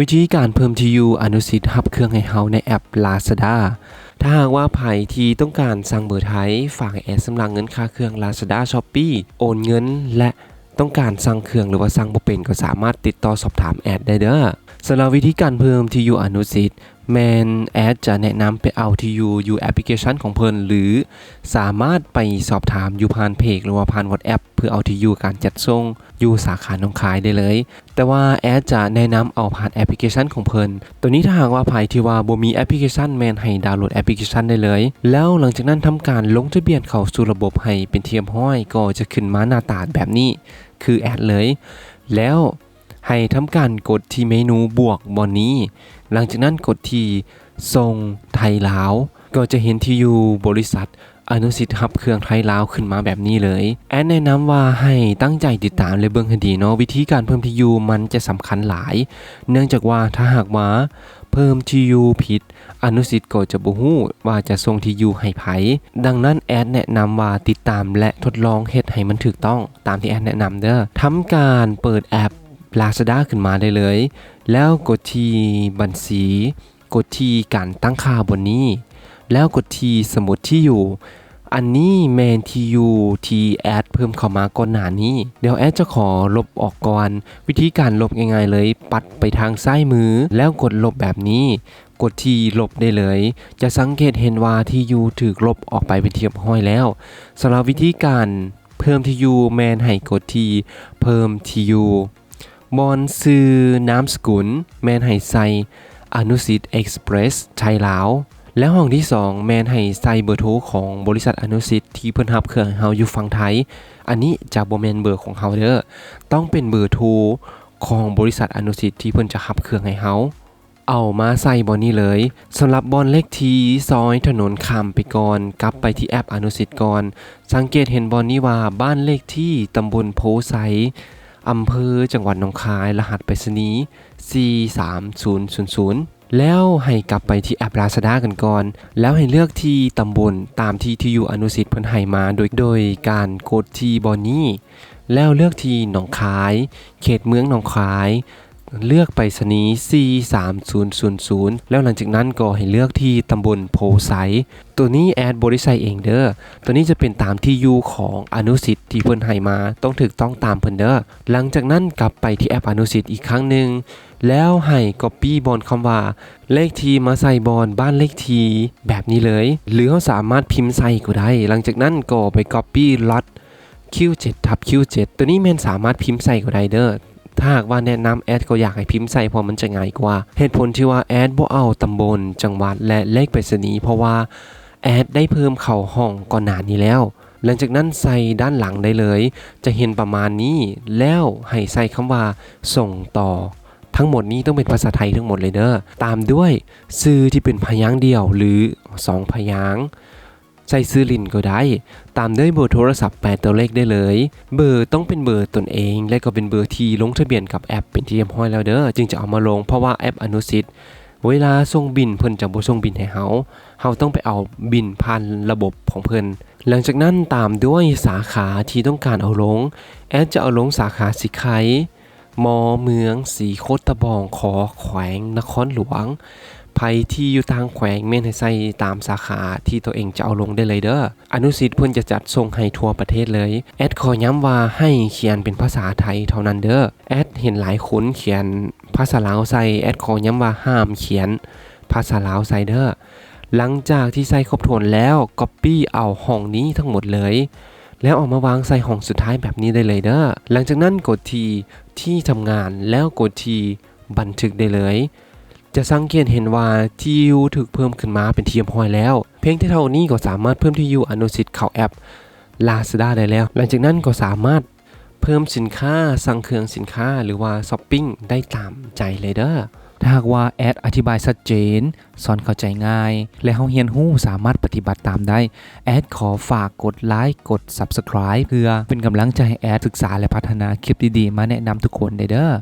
วิธีการเพิ่มที่อยู่อนุสิทธิ์หับเครื่องให้เฮาในแอป Lazada ถ้าหากว่าไผที่ต้องการสั่งเบอร์ไทยฝากแอดสำหรับเงินค่าเครื่อง Lazada Shopee โอนเงิน และต้องการสั่งเครื่องหรือว่าสั่งบ่เป็นก็สามารถติดต่อสอบถามแอดได้เด้อ สำหรับวิธีการเพิ่มที่อยู่อนุสิทธิ์แมนแอดจะแนะนำไปเอาที่อยู่อยู่แอปพลิเคชันของเพิ่นหรือสามารถไปสอบถามอยู่ผ่านเพจหรือว่าผ่าน WhatsApp เพื่อเอาที่อยู่การจัดส่งอยู่สาขาหนองคายได้เลย แต่ว่าแอดจะแนะนำเอาผ่านแอปพลิเคชันของเพิ่นตัวนี้ถ้าหากว่าใครที่ว่าบ่มีแอปพลิเคชันแมนให้ดาวน์โหลดแอปพลิเคชันได้เลย แล้วหลังจากนั้นทำการลงทะเบียนเข้าสู่ระบบให้เป็นเทียมห้อยก็จะขึ้นมาหน้าตาแบบนี้ คือแอดเลย แล้ว ให้ทำการกดที่เมนูบวกบอนนี้ หลังจากนั้นกดที่ทรงไทยลาว ก็จะเห็นที่อยู่บริษัทอนุสิทธิ์หับเครื่องไทยลาวขึ้นมาแบบนี้เลย แอดแนะนำว่าให้ตั้งใจติดตามเลยเบิ่งให้ดีเนาะวิธีการเพิ่มที่อยู่มันจะสำคัญหลาย เนื่องจากว่าถ้าหากว่าเพิ่มที่อยู่ผิด อนุสิทธิ์ก็จะบ่ฮู้ว่าจะส่งที่อยู่ให้ไผดังนั้นแอดแนะนำว่าติดตามและทดลองเฮ็ดให้มันถูกต้องตามที่แอดแนะนำเด้อทำการเปิดแอป Lazada ขึ้นมาได้เลย แล้วกดที่บัญชี กดที่การตั้งค่าบนนี้ แล้วกดที่สมุดที่อยู่ อันนี้แมนที่อยู่ที่แอดเพิ่มเข้ามาก่อนหน้านี้ เดี๋ยวแอดจะขอลบออกก่อน วิธีการลบง่ายๆเลย ปัดไปทางซ้ายมือ แล้วกดลบแบบนี้กดที่ลบได้เลย จะสังเกตเห็นว่าที่อยู่ถูกลบออกไปเป็นเทียบห้อยแล้วสำหรับวิธีการเพิ่มที่อยู่แมนให้กดที่เพิ่มที่อยู่ บอนซื้อนามสกุล แมนให้ใส่อนุสิทธ์เอ็กซ์เพรสไทยลาว และห้องที่ 2 แมนให้ใส่เบอร์โทรของบริษัทอนุสิทธ์ที่เพิ่นรับเครื่องให้เฮาอยู่ฝั่งไทย อันนี้จะบ่แมนเบอร์ของเฮาเด้อต้องเป็นเบอร์โทรของบริษัทอนุสิทธ์ที่เพิ่นจะรับเครื่องให้เฮาเอามาใส่บอนนี้เลยสำหรับบอนเลขที่ซอยถนนคำไปก่อนกลับไปที่แอปอนุสิทธิ์ก่อน สังเกตเห็นบอนนี้ว่าบ้านเลขที่ตำบลโพไซ อำเภอจังหวัดหนองคายรหัสไปรษณีย์43000 แล้วให้กลับไปที่แอปลาซาด้ากันก่อน แล้วให้เลือกที่ตำบลตามที่ที่อยู่อนุสิทธิ์เพิ่นให้มาโดยโดยการกดที่บอนนี้ แล้วเลือกที่หนองคาย เขตเมืองหนองคาย เลือกไปรษณีย์43000 แล้วหลังจากนั้นก็ให้เลือกที่ตำบลโพไซตัวนี้แอดบริษัทเองเด้อ ตัวนี้จะเป็นตามที่ยูของอนุสิทธิ์ที่เพิ่นให้มา ต้องถูกต้องตามเพิ่นเด้อ หลังจากนั้นกลับไปที่แอปอนุสิทธิ์อีกครั้งหนึ่ง แล้วให้ copy บอลคำว่า เลขทีมาใส่บอลบ้านเลขทีแบบนี้เลย หรือเขาสามารถพิมพ์ใส่ก็ได้ หลังจากนั้นก็ไป copy ล็อต Q7 ทับ Q7 ตัวนี้แม่นสามารถพิมพ์ใส่ก็ได้เด้อ ถ้าหากว่าแนะนำแอดก็อยากให้พิมพ์ใส่เพราะมันจะง่ายกว่า เหตุผลที่ว่าแอดบ่เอาตำบล จังหวัดและเลขไปรษณีย์เพราะว่าแอดได้เพิ่มเข้าห้องก่อนหน้านี้แล้ว หลังจากนั้นใส่ด้านหลังได้เลย จะเห็นประมาณนี้แล้วให้ใส่คำว่า ส่งต่อ ทั้งหมดนี้ต้องเป็นภาษาไทยทั้งหมดเลยเด้อตามด้วยชื่อที่เป็นพยางค์เดียวหรือสองพยางค์ ใส่ซื้อลินก็ได้ ตามด้วยเบอร์โทรศัพท์8ตัวเลขได้เลย เบอร์ต้องเป็นเบอร์ตนเอง และก็เป็นเบอร์ที่ลงทะเบียนกับแอปเป็นที่เรียบร้อยแล้วเด้อจึงจะเอามาลงเพราะว่าแอปอนุสิทธิ์เวลาส่งบินเพิ่นจะบ่ส่งบินให้เฮาเฮาต้องไปเอาบินผ่านระบบของเพิ่นหลังจากนั้นตามด้วยสาขาที่ต้องการเอาลง แอดจะเอาลงสาขาสิไคมอเมืองสีโคตรตะบองขอแขวงนครหลวง ภัยที่อยู่ทางแขวงเม่นให้ใส่ตามสาขาที่ตัวเองจะเอาลงได้เลยเด้อ อนุสิทธิ์เพิ่นจะจัดส่งให้ทั่วประเทศเลย แอดขอย้ำว่าให้เขียนเป็นภาษาไทยเท่านั้นเด้อ แอดเห็นหลายคนเขียนภาษาลาวใส่ แอดขอย้ำว่าห้ามเขียนภาษาลาวใส่เด้อ หลังจากที่ใส่ครบถ้วนแล้ว Copy เอาห้องนี้ทั้งหมดเลย แล้วออกมาวางใส่ห้องสุดท้ายแบบนี้ได้เลยเด้อ หลังจากนั้นกดทีที่ทำงานแล้วกดทีบันทึกได้เลย จะสังเกตเห็นว่าที่อยู่ถูกเพิ่มขึ้นมาเป็นเทียมห้อยแล้ว เพียงเท่านี้ก็สามารถเพิ่มที่อยู่อนุสิทธิ์เข้าแอป Lazada ได้แล้ว หลังจากนั้นก็สามารถเพิ่มสินค้าสั่งเครื่องสินค้าหรือว่าช้อปปิ้งได้ตามใจเลยเด้อถ้าหากว่าแอดอธิบายชัดเจนสอนเข้าใจง่าย และเฮาเฮียนฮู้สามารถปฏิบัติตามได้ แอดขอฝากกดไลค์กด Subscribe เพื่อเป็นกำลังใจให้แอดศึกษาและพัฒนาคลิปดีๆ มาแนะนำทุกคนได้เด้อ